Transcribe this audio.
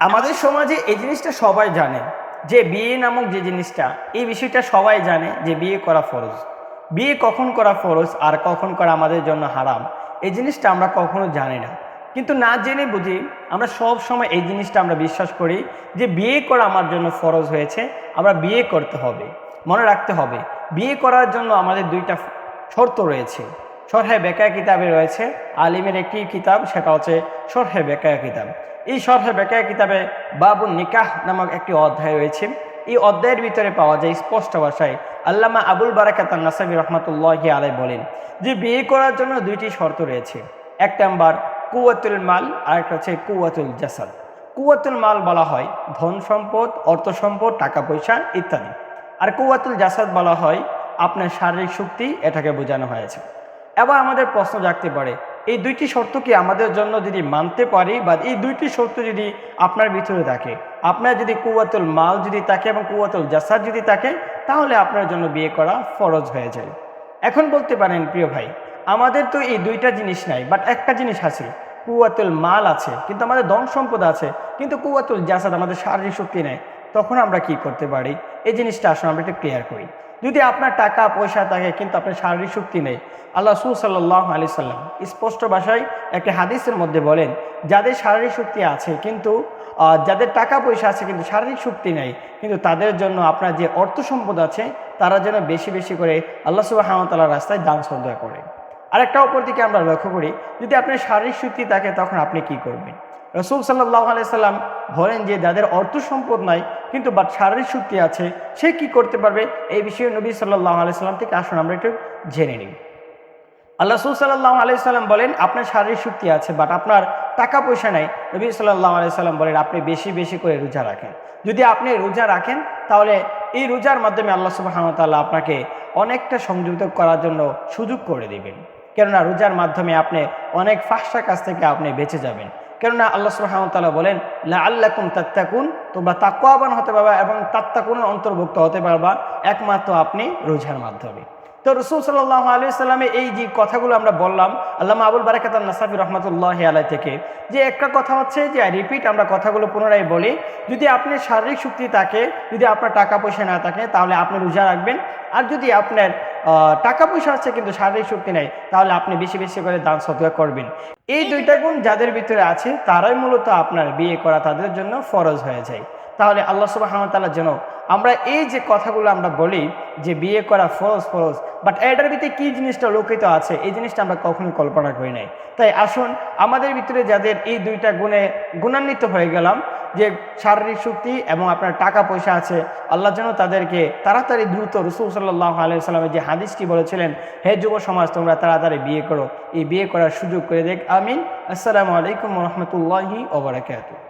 আমাদের সমাজে এই জিনিসটা সবাই জানে, যে বিয়ে নামক যে জিনিসটা, এই বিষয়টা সবাই জানে যে বিয়ে করা ফরজ। বিয়ে কখন করা ফরজ আর কখন করা আমাদের জন্য হারাম, এই জিনিসটা আমরা কখনো জানি না। কিন্তু না জেনে বুঝি আমরা সব সময় এই জিনিসটা আমরা বিশ্বাস করি যে বিয়ে করা আমার জন্য ফরজ হয়েছে, আমরা বিয়ে করতে হবে। মনে রাখতে হবে, বিয়ে করার জন্য আমাদের দুইটা শর্ত রয়েছে। সরহে বেকায়া কিতাবে রয়েছে, আলিমের একটি কিতাব, সেটা হচ্ছে সরহে বেকায়া কিতাব। এই সরহে বেকায়া কিতাবে বাবুন নিকাহ নামক একটি অধ্যায় রয়েছে। এই অধ্যায়ের ভিতরে পাওয়া যায় স্পষ্ট ভাষায় আল্লামা আবুল বারাকাত নাসাবি রহমতুল্লাহ আলাই বলেন যে, বিয়ে করার জন্য দুইটি শর্ত রয়েছে। এক নাম্বার কুয়াতুল মাল আর একটা হচ্ছে কুয়াতুল জাসাদ। কুয়াতুল মাল বলা হয় ধন সম্পদ, অর্থ সম্পদ, টাকা পয়সা ইত্যাদি। আর কুয়াতুল জাসাদ বলা হয় আপনার শারীরিক শক্তি, এটাকে বোঝানো হয়েছে। এবার আমাদের প্রশ্ন জাগতে পারে, এই দুইটি শর্ত কি আমাদের জন্য যদি মানতে পারি বা এই দুইটি শর্ত যদি আপনার ভিতরে থাকে, আপনার যদি কুয়াতুল মাল যদি থাকে এবং কুয়াতুল জাসাদ যদি থাকে, তাহলে আপনার জন্য বিয়ে করা ফরজ হয়ে যায়। এখন বলতে পারেন, প্রিয় ভাই, আমাদের তো এই দুইটা জিনিস নাই বাট একটা জিনিস আছে কুয়াতুল মাল আছে, কিন্তু আমাদের ধন সম্পদ আছে, কিন্তু কুয়াতুল জাসাদ আমাদের শারীরিক শক্তি নেই। তখন আমরা কি করতে পারি? এই জিনিসটা আসলে আমরা একটু ক্লিয়ার করি। যদি আপনার টাকা, পয়সা থাকে, কিন্তু আপনার শারীরিক শক্তি নেই, আল্লাহ সুল সাল্লাহ আলি সাল্লাম স্পষ্ট ভাষায় একটি হাদিসের মধ্যে বলেন, যাদের শারীরিক শক্তি আছে কিন্তু যাদের টাকা, পয়সা আছে কিন্তু শারীরিক শক্তি নেই, কিন্তু তাদের জন্য আপনার যে অর্থ সম্পদ আছে, তারা যেন বেশি বেশি করে আল্লাহ সুবাহতাল্লাহ রাস্তায় দান শ্রদ্ধা করে। আরেকটা অপর দিকে আমরা লক্ষ্য করি, যদি আপনার শারীরিক শক্তি থাকে, তখন আপনি কি করবেন? রসুল সাল্লাহ আলাইসাল্লাম বলেন যে যাদের অর্থ সম্পদ নাই, কিন্তু বাট শারীরিক শক্তি আছে, সে কি করতে পারবে? এই বিষয়ে নবী সাল্লাহ আলাইসাল্লাম থেকে আসুন, আমরা একটু জেনে নিই। আল্লাহ রসুল সাল্লাহ আলাইসাল্লাম বলেন, আপনার শারীরিক শক্তি আছে বাট আপনার টাকা পয়সা নাই। নবী সাল্লাহ আলাইসাল্লাম বলেন, আপনি বেশি বেশি করে রোজা রাখেন। যদি আপনি রোজা রাখেন, তাহলে এই রোজার মাধ্যমে আল্লাহ সুবাহতাল্লাহ আপনাকে অনেকটা সংযুক্ত করার জন্য সুযোগ করে দেবেন। কেননা রোজার মাধ্যমে আপনি অনেক ফাঁসা কাছ থেকে আপনি বেঁচে যাবেন। কেননা আল্লাহ সুবাহতাল্লাহ বলেন লা আল্লাকুম তাত্তাকুন তোমরা তাকুয়াবান হতে পারবা এবং তাত্তাকুনের অন্তর্ভুক্ত হতে পারবা একমাত্র আপনি রোজার মাধ্যমে। তো রসুল সাল্লাহ আলী সাল্লামে এই যে কথাগুলো আমরা বললাম আল্লাহ আবুল বারাকাত নাসাফি রহমতুল্লাহ আলাই থেকে, যে একটা কথা হচ্ছে যে রিপিট আমরা কথাগুলো পুনরায় বলি, যদি আপনি শারীরিক শক্তি থাকে, যদি আপনার টাকা পয়সা না থাকে, তাহলে আপনি রোজা রাখবেন। আর যদি আপনার টাকা পয়সা আছে কিন্তু শারীরিক শক্তি নেই তাহলে আপনি বেশি বেশি করে দান সদকা করবেন। এই দুইটা গুণ যাদের ভিতরে আছে তারাই মূলত আপনার বিয়ে করা তাদের জন্য ফরজ হয়ে যায়। তাহলে আল্লাহ সুবাহতাল্লাহ যেন আমরা এই যে কথাগুলো আমরা বলি যে বিয়ে করা ফরজ ফরজ বাট এটার ভিতরে কী জিনিসটা লোকিত আছে এই জিনিসটা আমরা কখনোই কল্পনা করি নাই। তাই আসুন আমাদের ভিতরে যাদের এই দুইটা গুণে গুণান্বিত হয়ে গেলাম যে শারীরিক শক্তি এবং আপনার টাকা পয়সা আছে, আল্লাহ যেন তাদেরকে তাড়াতাড়ি দ্রুত রসুল সাল্লাহ আলিয়া সাল্লামের যে হাদিসটি বলেছিলেন, হে যুব সমাজ, তোমরা তাড়াতাড়ি বিয়ে করো। এই বিয়ে করার সুযোগ করে দেখ। আমিন। আসসালামু আলাইকুম রহমতুল্লাহি ওবরাকাতু